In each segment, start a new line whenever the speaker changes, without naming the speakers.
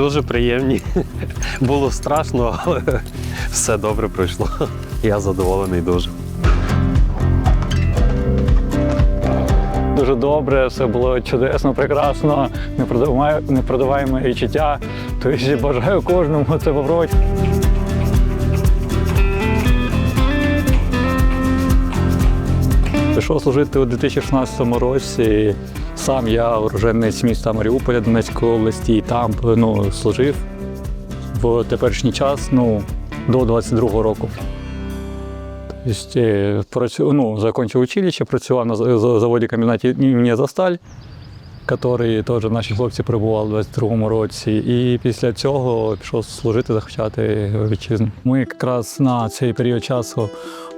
Дуже приємні. Було страшно, але все добре пройшло. Я задоволений дуже.
Дуже добре, все було чудесно, прекрасно, непродаваємо непродаваємо відчуття. Тобто бажаю кожному це попробувати. Пішов служити у 2016 році. Сам я уроженець міста Маріуполя Донецької області, і там ну, служив в теперішній час ну, до 22-го року. Тобто, е, працю, ну, закончив училище, працював на за- за- заводі комбінаті імені Засталь, який теж наші хлопці перебували у 22-му році. І після цього пішов служити, захищати вітчизну. Ми якраз на цей період часу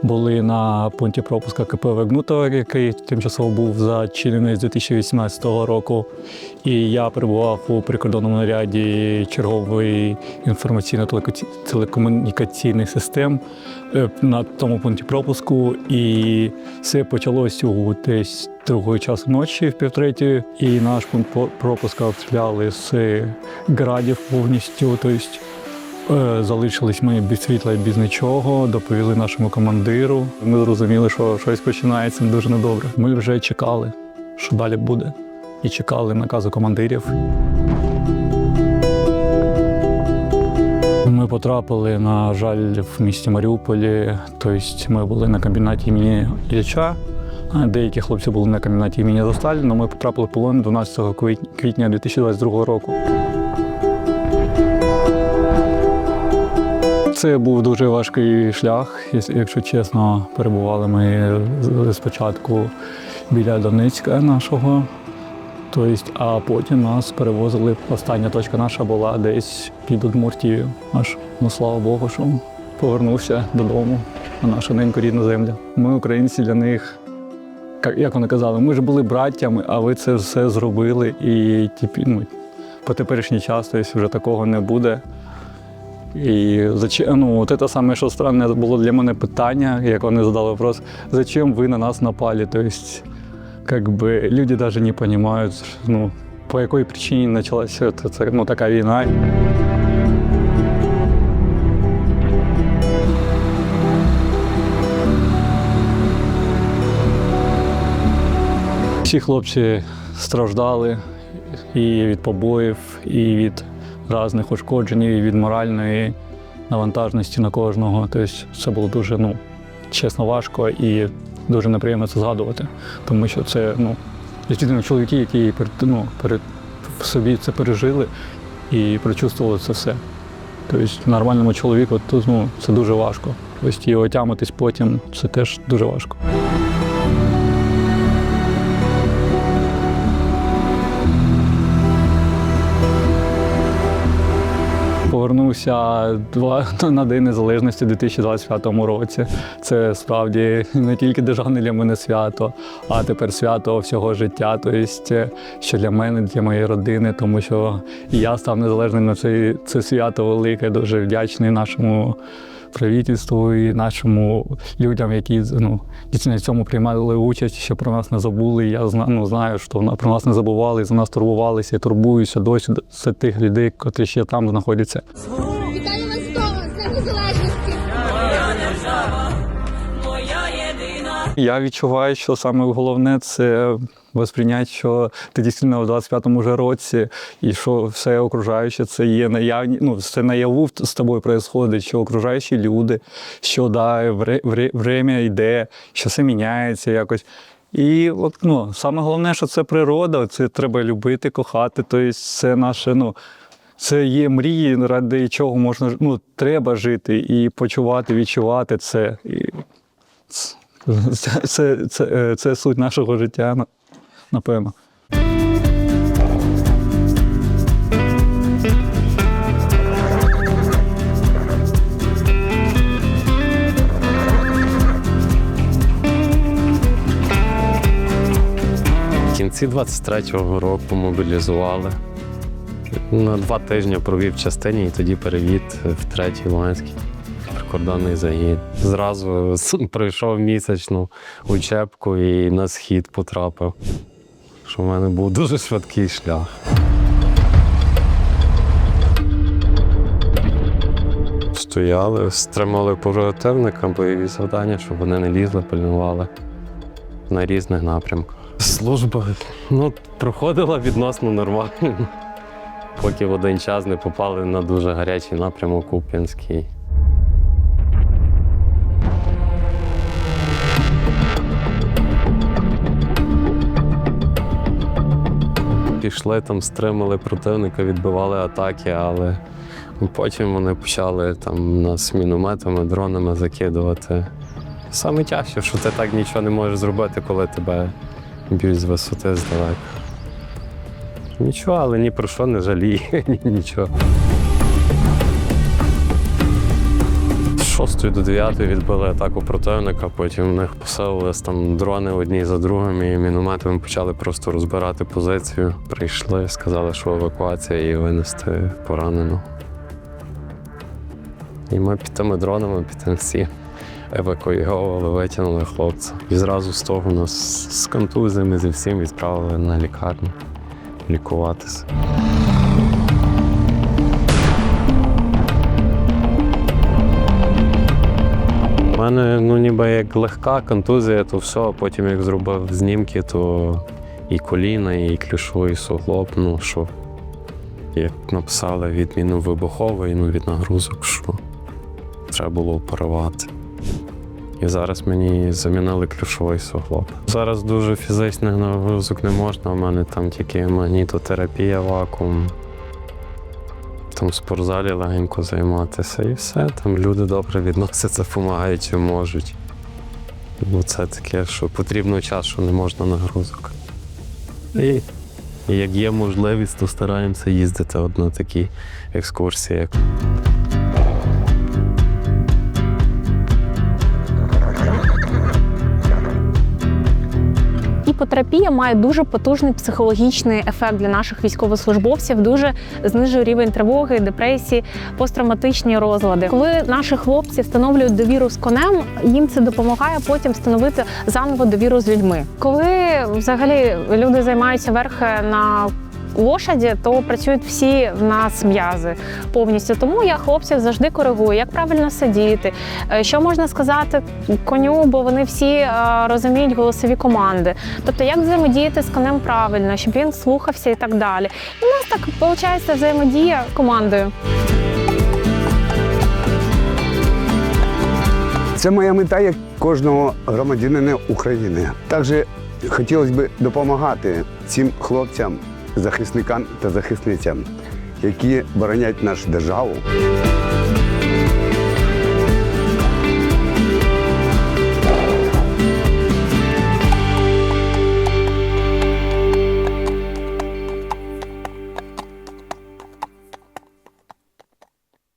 були на пункті пропуска КП Вегнутова, який тимчасово був зачинений з 2018 року. І я перебував у прикордонному наряді чергової інформаційно-телекомунікаційних систем е, на тому пункті пропуску. І все почалось у десь другої часу ночі, в півтретій, і наш пункт пропуска обстріляли з градів повністю. Тобто Залишились ми без світла і без нічого, доповіли нашому командиру. Ми зрозуміли, що щось починається дуже недобре. Ми вже чекали, що далі буде, і чекали наказу командирів. Ми потрапили, на жаль, в місті Маріуполі. Тобто ми були на комбінаті імені Ілліча. Деякі хлопці були на комбінаті імені Зосталь, але ми потрапили в полон 12 квіт- квітня 2022 року. Це був дуже важкий шлях, якщо чесно. Перебували ми спочатку біля Донецька нашого. Тобто, а потім нас перевозили. Остання точка наша була десь під Удмуртією. Аж ну слава Богу, що повернувся додому на нашу неньку рідну землю. Ми, українці, для них, як- вони казали, ми ж були браттями, а ви це все зробили. І ну, по теперішній час вже такого не буде. І зачем, ну, от це саме, що странне було для мене питання, як вони задали вопрос, зачем ви на нас напали? Тобто, как бы люди даже не понимают, ну, по якій причині почалася це, ну, така війна. Всі хлопці страждали і від побоїв, і від різних ушкоджень, від моральної навантажності на кожного. Тобто це було дуже ну, чесно важко і дуже неприємно це згадувати, тому що це ну, дійсно чоловіки, які перед, ну, перед собі це пережили і прочувствували це все. Тобто нормальному чоловіку ну, це дуже важко. Тобто і отямитись потім це теж дуже важко. Повернувся два на День Незалежності у 2025 році. Це справді не тільки державне для мене свято, а тепер свято всього життя. Тобто, що для мене, для моєї родини, тому що я став незалежним на це, це свято велике. Дуже вдячний нашому правительству і нашому людям, які ну, дійсно в цьому приймали участь, що про нас не забули. Я ну, знаю, що про нас не забували, за нас турбувалися і турбуюся досі Це тих людей, котрі ще там знаходяться. Я відчуваю, що саме головне це восприйняти, що ти дійсно у 25-му вже році, і що все окружаюче це є наявні, ну, все наяву з тобою відбувається, що окружаючі люди, що да, вре, вре, время йде, що все міняється якось. І от, ну, саме головне, що це природа, це треба любити, кохати. Тобто це наше, ну, це є мрії, ради чого можна ну, треба жити і почувати, відчувати це. І це, це, це, е, це суть нашого життя, напевно.
В кінці 23-го року мобілізували. На два тижні провів частині і тоді перевід в третій Луганський прикордонний загін. Зразу пройшов місячну учебку і на схід потрапив. Що в мене був дуже швидкий шлях. Стояли, стримали противника, бойові завдання, щоб вони не лізли, пильнували на різних напрямках. Служба ну, проходила відносно нормально, поки в один час не попали на дуже гарячий напрямок Куп'янський. Пішли там, стримали противника, відбивали атаки, але потім вони почали там нас мінометами, дронами закидувати. Саме тяжче, що ти так нічого не можеш зробити, коли тебе б'ють з висоти здалека. Нічого, але ні про що не жаліє, нічого. 6 до 9 відбили атаку противника, потім в них посилились там дрони одні за другими, і мінометами почали просто розбирати позицію. Прийшли, сказали, що евакуація і винести поранену. І ми під тими дронами, під тим всім евакуйовували, витягнули хлопця. І зразу з того нас з контузіями зі всім відправили на лікарню лікуватися. У мене ну, ніби як легка контузія, то все, а потім як зробив знімки, то і коліна, і ключовий суглоб, ну що, як написали відміну вибухової, ну від нагрузок, що треба було оперувати. І зараз мені замінили ключовий суглоб. Зараз дуже фізичних нагрузок не можна. У мене там тільки магнітотерапія, вакуум. Там в спортзалі легенько займатися і все. Там люди добре відносяться, допомагають, і можуть. Ну, це таке, що потрібно час, що не можна нагрузок. І, як є можливість, то стараємося їздити от на такі екскурсії. Як
Іпотерапія має дуже потужний психологічний ефект для наших військовослужбовців, дуже знижує рівень тривоги, депресії, посттравматичні розлади. Коли наші хлопці встановлюють довіру з конем, їм це допомагає потім встановити заново довіру з людьми. Коли взагалі люди займаються верхи на Лошаді, то працюють всі в нас м'язи повністю. Тому я хлопців завжди коригую, як правильно сидіти, е, що можна сказати коню, бо вони всі е, розуміють голосові команди. Тобто, як взаємодіяти з конем правильно, щоб він слухався і так далі. І у нас так виходить взаємодія командою.
Це моя мета як кожного громадянина України. Також хотілося б допомагати цим хлопцям, захисникам та захисницям, які боронять нашу державу.